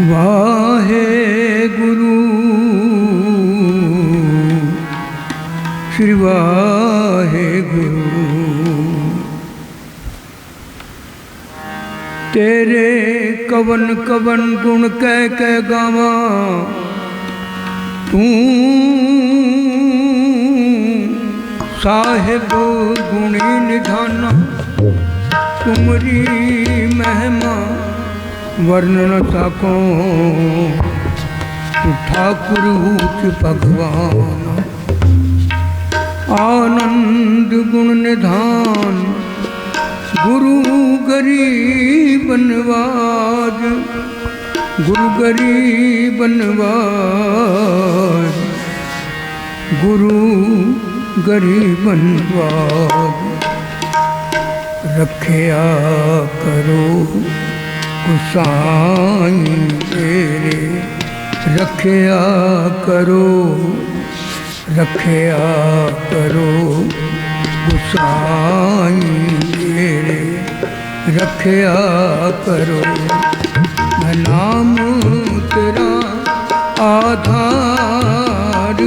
ਵਾਹਿਗੁਰੂ। ਸ੍ਰੀ ਵਾਹਿਗੁਰੂ। ਤੇਰੇ ਕਵਨ ਕਵਨ ਗੁਣ ਕਹਿ ਕੇ ਗਾਵਾਂ। ਤੂੰ ਸਾਹਿਬ ਗੁਣੀ ਨਿਧਾਨ। ਤੁਮਰੀ ਮਹਿਮਾ ਵਰਣਨ ਸਕੋ ਤੂੰ ਠਾਕੁਰ ਹੂਚ ਭਗਵਾਨ ਆਨੰਦ ਗੁਣ ਨਿਧਾਨ ਗੁਰੂ ਗਰੀਬ ਨਵਾਜ ਗੁਰੂ ਗਰੀਬ ਨਵਾਜ ਗੁਰੂ ਗਰੀਬ ਨਵਾਜ ਰੱਖਿਆ ਕਰੋ ਗੁਸਾਈ ਤੇਰੇ, ਰੱਖਿਆ ਕਰੋ ਰੱਖਿਆ ਕਰੋ। ਗੁਸਾਈ ਤੇਰੇ, ਰੱਖਿਆ ਕਰੋ। ਮੈਂ ਨਾਮ ਤੇਰਾ ਆਧਾਰ,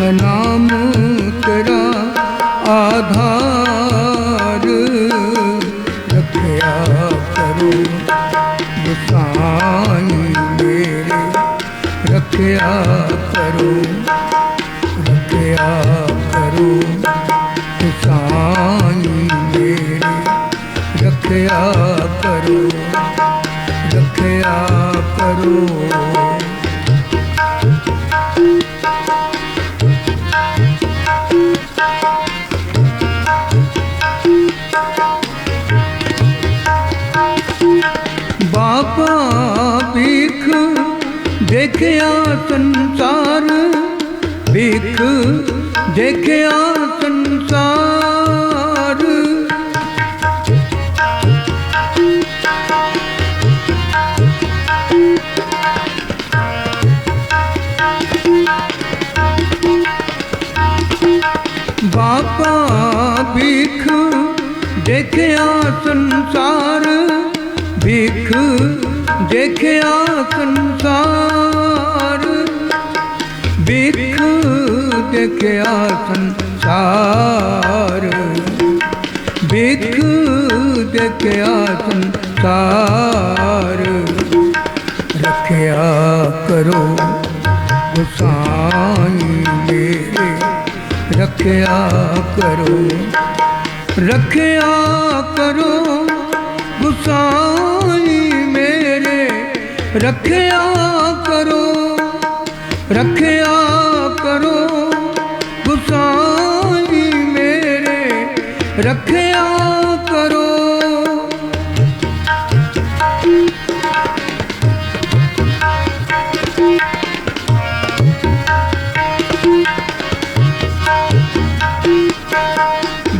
ਮੈਂ ਨਾਮ ਤੇਰਾ ਆਧਾਰ। ਰੱਖਿਆ ਕਰੋ ਗੁਸਾਈ ਮੇਰੇ ਰੱਖਿਆ ਕਰੋ ਰੱਖਿਆ ਕਰੋ। ਗੁਸਾਈ ਮੇਰੇ ਰੱਖਿਆ ਕਰੋ ਰੱਖਿਆ ਕਰੋ। ਬਾਬਾ ਭੀਖ ਦੇਖਿਆ ਸੰਸਾਰ ਭੀਖ ਦੇਖਿਆ ਸੰਸਾਰ। ਬਾਪਾ ਭੀਖ ਦੇਖਿਆ ਸੰਸਾਰ ਭੀਖ ਦੇਖਿਆ ਸੰਸਾਰ ਭੀਖ ਦੇਖਿਆ ਸੰਸਾਰ ਭੀਖ ਦੇਖਿਆ ਸੰਸਾਰ ਰੱਖਿਆ ਕਰੋ ਗੁਸਾਈ ਮੇਰੇ। ਰੱਖਿਆ ਕਰੋ ਰੱਖਿਆ ਕਰੋ ਗੁਸਾਈ ਰੱਖਿਆ ਕਰੋ ਰੱਖਿਆ ਕਰੋ। ਗੁਸਾਈ ਮੇਰੇ, ਰੱਖਿਆ ਕਰੋ।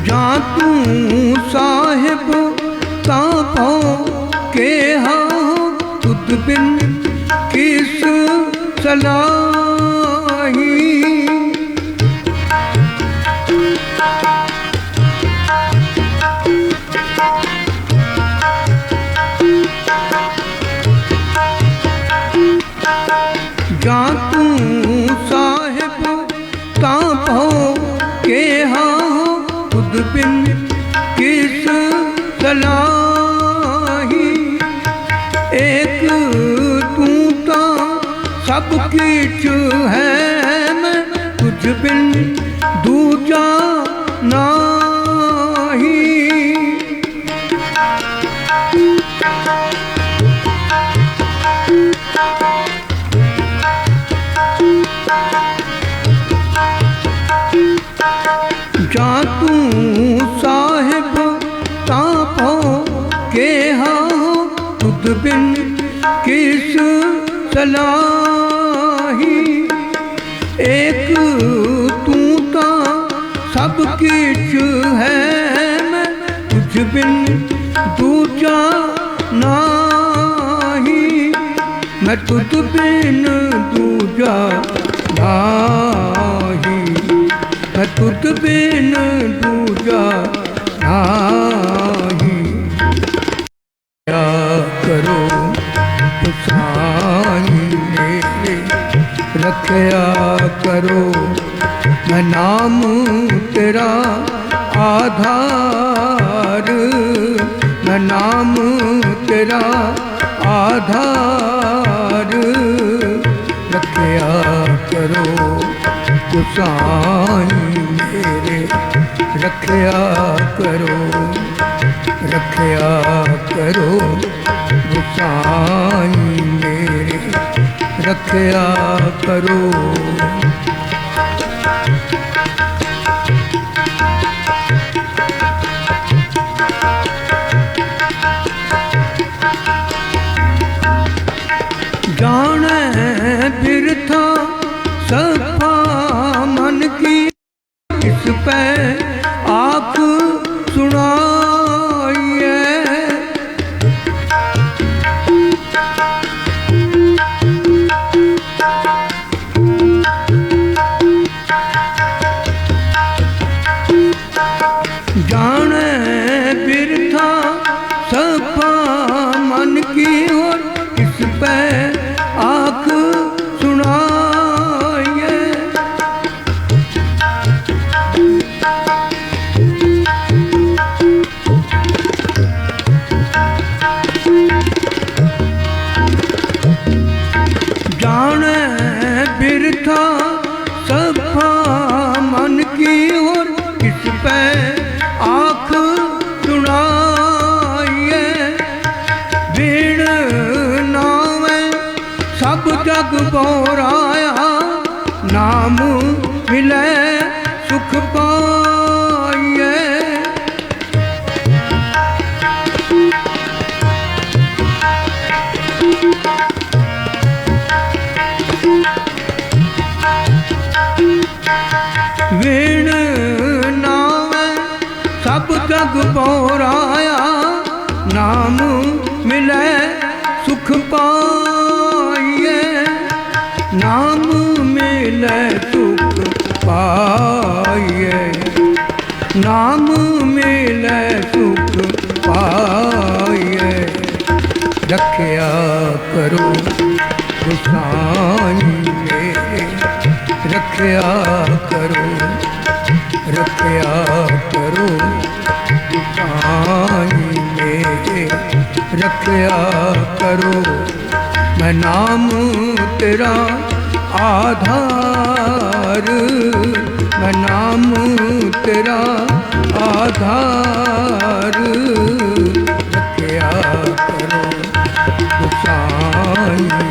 ਜਾਂ ਤੂੰ ਸਾਹਿਬ ਤਾਂ ਪਾਉ ਕੇ ਹਾਂ ਬਿਨ ਕਿਸ ਸਲਾਹੀ सब कीचु है मैं कुछ बिन दूजा नाही। जा तू साहेब तापो के हा खुद बिन किस सलाम ਬਿਨ ਦੂਜਾ ਨਾਹੀ। ਮੈਂ ਤੁਧ ਬਿਨ ਦੂਜਾ ਨਾਹੀ। ਮੈਂ ਤੁਧ ਬਿਨ ਦੂਜਾ ਨਾਹੀ। ਕਿਆ ਕਰੋ ਸਾਈ ਮੇਰੇ? ਰੱਖਿਆ ਕਰੋ ਮੈਂ ਨਾਮ ਤੇਰਾ ਆਧਾਰ ਮੈਂ ਨਾਮ ਤੇਰਾ ਆਧਾਰ ਰੱਖਿਆ ਕਰੋ ਗੁਸਾਈ ਮੇਰੇ ਰੱਖਿਆ ਕਰੋ ਰੱਖਿਆ ਕਰੋ ਗੁਸਾਈ ਮੇਰੇ ਰੱਖਿਆ ਕਰੋ ਵਿਣ ਨਾਮੈ, ਸਭ ਜਗ ਪੋਰਾਇਆ, ਨਾਮ ਮਿਲੇ ਸੁਖ ਪਾਈਐ। ਨਾਮ ਮਿਲੈ ਸੁਖ ਪਾਈਐ। ਨਾਮ ਮਿਲੈ ਸੁਖ ਪਾਈਐ। ਰੱਖਿਆ ਕਰੋ ਗੁਸਾਈ ਮੇਰੇ ਰੱਖਿਆ ਕਰੋ ਰੱਖਿਆ ਕਰੋ। ਗੁਸਾਈ ਮੇਰੇ, ਰੱਖਿਆ ਕਰੋ। ਮੈਂ ਨਾਮ ਤੇਰਾ ਆਧਾਰ। ਮੈਂ ਨਾਮ ਤੇਰਾ ਆਧਾਰ। ਰੱਖਿਆ ਕਰੋ। ਗੁਸਾਈ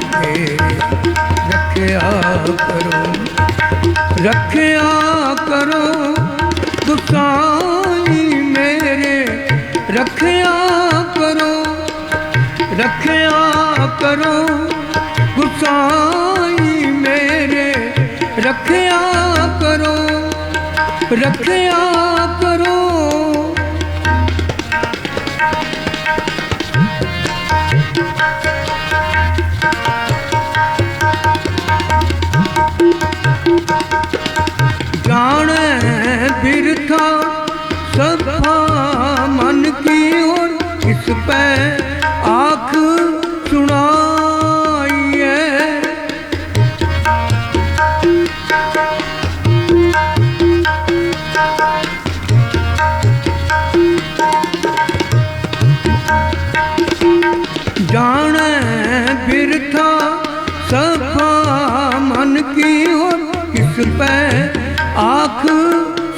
ਪੈ ਆਖ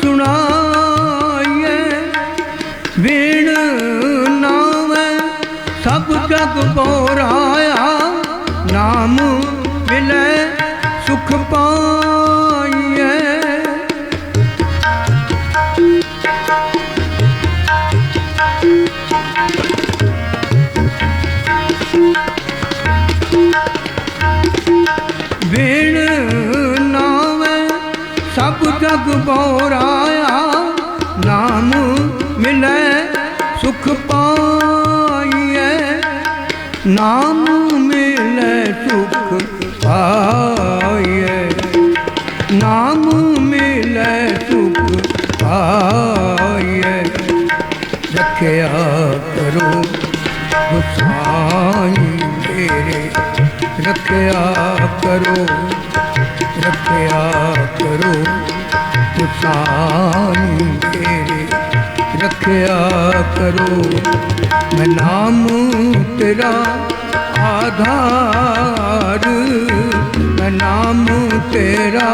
ਸੁਣਾਈਐ ਵਿਣ ਨਾਮੈ ਸਭ ਜਗ ਪੋਰਾਇਆ ਨਾਮ ਮਿਲੈ ਸੁਖ ਪਾਈਐ। ਜਗ ਬੋਰਾਇਆ ਨਾਮ ਮਿਲੇ ਸੁਖ ਪਾਈਐ। ਨਾਮ ਮਿਲੇ ਸੁਖ ਪਾਈਐ। ਨਾਮ ਮਿਲੇ ਸੁਖ ਪਾਈਐ। ਰੱਖਿਆ ਕਰੋ ਗੁਸਾਈ ਮੇਰੇ। ਰੱਖਿਆ ਕਰੋ ਰੱਖਿਆ ਕਰੋ। ਗੁਸਾਈ ਮੇਰੇ ਰੱਖਿਆ ਕਰੋ। ਮੈਂ ਨਾਮ ਤੇਰਾ ਆਧਾਰ। ਮੈਂ ਨਾਮ ਤੇਰਾ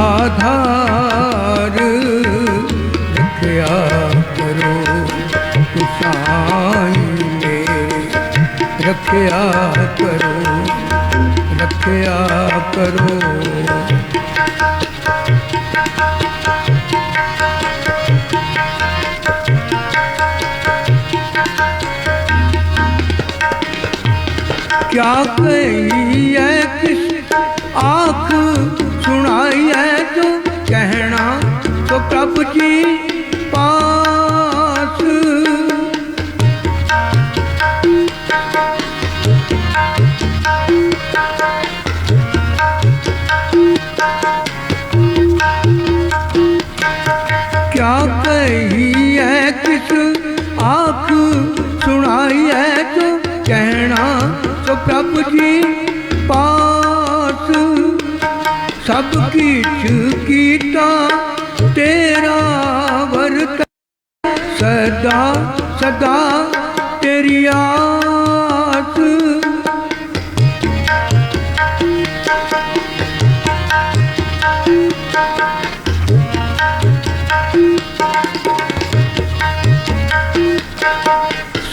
ਆਧਾਰ। ਰੱਖਿਆ ਕਰੋ ਗੁਸਾਈ ਮੇਰੇ ਰੱਖਿਆ ਕਰੋ ਰੱਖਿਆ ਕਰੋ। ਕਿਆ ਕਹੀ ਐ ਕਿਸ ਆਖ ਸੁਣਾਈ ਐ ਜੋ ਕਹਿਣਾ ਸੋ ਪ੍ਰਭ ਜੀ ਪ੍ਰਭ ਜੀ ਪਾਸ, ਸਭ ਕੀਚ ਕੀਤਾ, ਤੇਰਾ ਵਰਤ ਸਦਾ ਸਦਾ ਤੇਰੀ ਆਸ।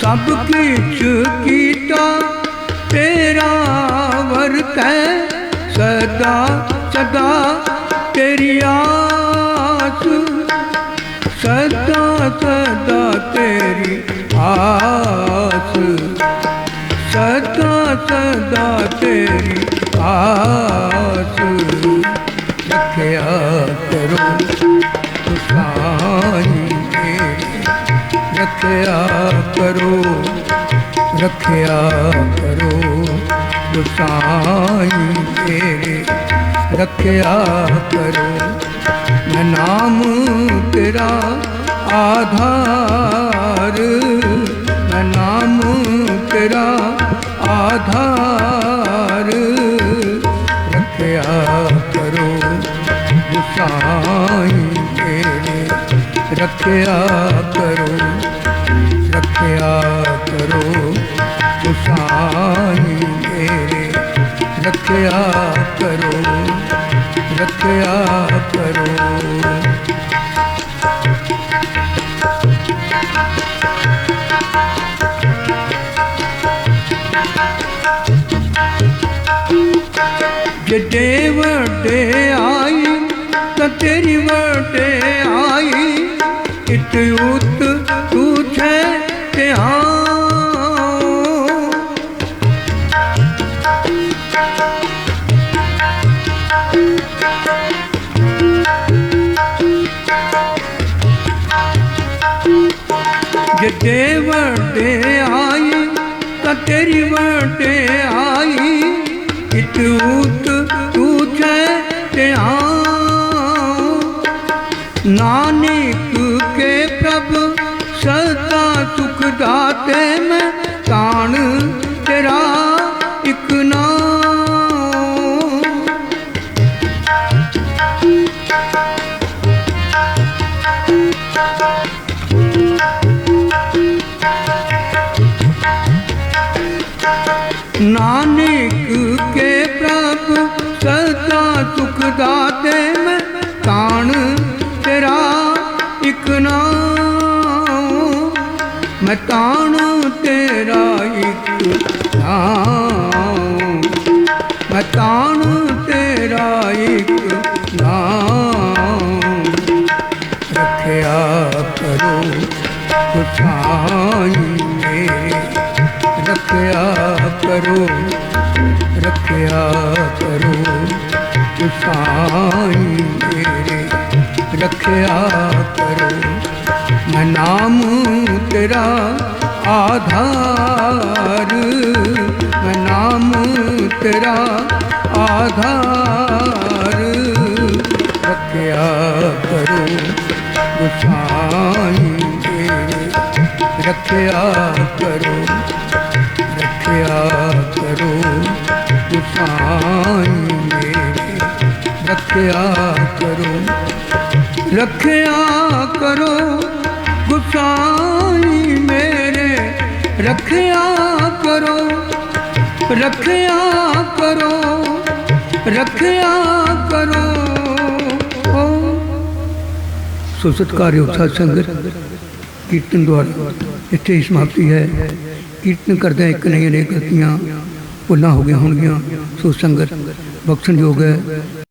ਸਭ ਕੀਚ ਕੀਤਾ ਵਰਤੈ ਸਦਾ ਸਦਾ ਤੇਰੀ ਆਸ। ਸਦਾ ਸਦਾ ਤੇਰੀ ਆਸ। ਸਦਾ ਸਦਾ ਤੇਰੀ ਆਸ। ਰੱਖਿਆ ਕਰੋ ਸਾਈ ਰੱਖਿਆ ਕਰੋ ਰੱਖਿਆ ਕਰੋ। ਗੁਸਾਈ ਤੇਰੇ ਰੱਖਿਆ ਕਰੋ। ਮੈਂ ਨਾਮ ਤੇਰਾ ਆਧਾਰ। ਮੈਂ ਨਾਮ ਤੇਰਾ ਆਧਾਰ। ਰੱਖਿਆ ਕਰੋ। ਗੁਸਾਈ ਤੇਰੇ ਰੱਖਿਆ ਕਰੋ। ਰੱਖਿਆ ਕਰੋ। ਰੱਖਿਆ ਕਰੋ ਰੱਖਿਆ ਕਰੋ। ਜਿੱਡੇ ਵੱਡੇ ਆਈ, ਤਾਂ ਤੇਰੀ ਵੱਡੇ ਆਈ। ਇਤ ਉਤ ਤੂੰ ਛੇ ਤੇ ਹਾਂ ਜਿੱਡੇ ਵੱਡੇ ਆਈ, ਤਾਂ ਤੇਰੀ ਵੱਡੇ ਆਈ। ਇਤ ਉਤ ਤੂੰ ਛੇ ਤੇ ਹਾਂ ਨਾਨਕ ਕੇ ਪ੍ਰਭ ਸਦਾ ਸੁਖ ਦਾਤੇ ਮੈਂ, ਤਾਣ ਤੇਰਾ ਸੁਖ ਦਾਤੇ ਮੈਂ ਕਾਣ ਤੇਰਾ ਇਕ ਨਾਮ। ਮੈਂ ਕਾਣ ਤੇਰਾ ਇਕ ਨਾਮ। ਮੈਂ ਕਾਣ ਤੇਰਾ ਇਕ ਨਾਮ। ਰੱਖਿਆ ਕਰੋ ਗੁਸਾਈ ਰੱਖਿਆ ਕਰੋ, ਰੱਖਿਆ ਕਰੋ ਗੁਸਾਈ ਮੇਰੇ ਰੱਖਿਆ ਕਰੋ ਮੈਂ ਨਾਮ ਤੇਰਾ ਆਧਾਰ ਮੈਂ ਨਾਮ ਤੇਰਾ ਆਧਾਰ ਰੱਖਿਆ ਕਰੋ ਗੁਸਾਈ ਦੇ ਰੱਖਿਆ ਕਰੋ ਰੱਖਿਆ ਕਰੋ ਗੁਸਾਈ ਮੇਰੇ ਰੱਖਿਆ ਕਰੋ ਰੱਖਿਆ ਕਰੋ, ਗੁਸਾਈ ਮੇਰੇ। ਰੱਖਿਆ ਕਰੋ ਰੱਖਿਆ ਕਰੋ ਰੱਖਿਆ ਕਰੋ। ਸੋ ਸਤਿਕਾਰਯੋਗ ਸਾਧ ਸੰਗਤ ਕੀਰਤਨ ਦੁਆਰਾ ਇੱਥੇ ਹੀ ਸਮਾਪਤੀ ਹੈ। ਕੀਰਤਨ ਕਰਦਿਆਂ ਇੱਕ ਨਹੀਂ ਅਨੇਕ ਗਲਤੀਆਂ ਭੁੱਲਾਂ ਹੋ ਗਈਆਂ ਹੋਣਗੀਆਂ। ਸੋ ਸੰਗਤ, ਬਖਸ਼ਣਯੋਗ ਹੈ।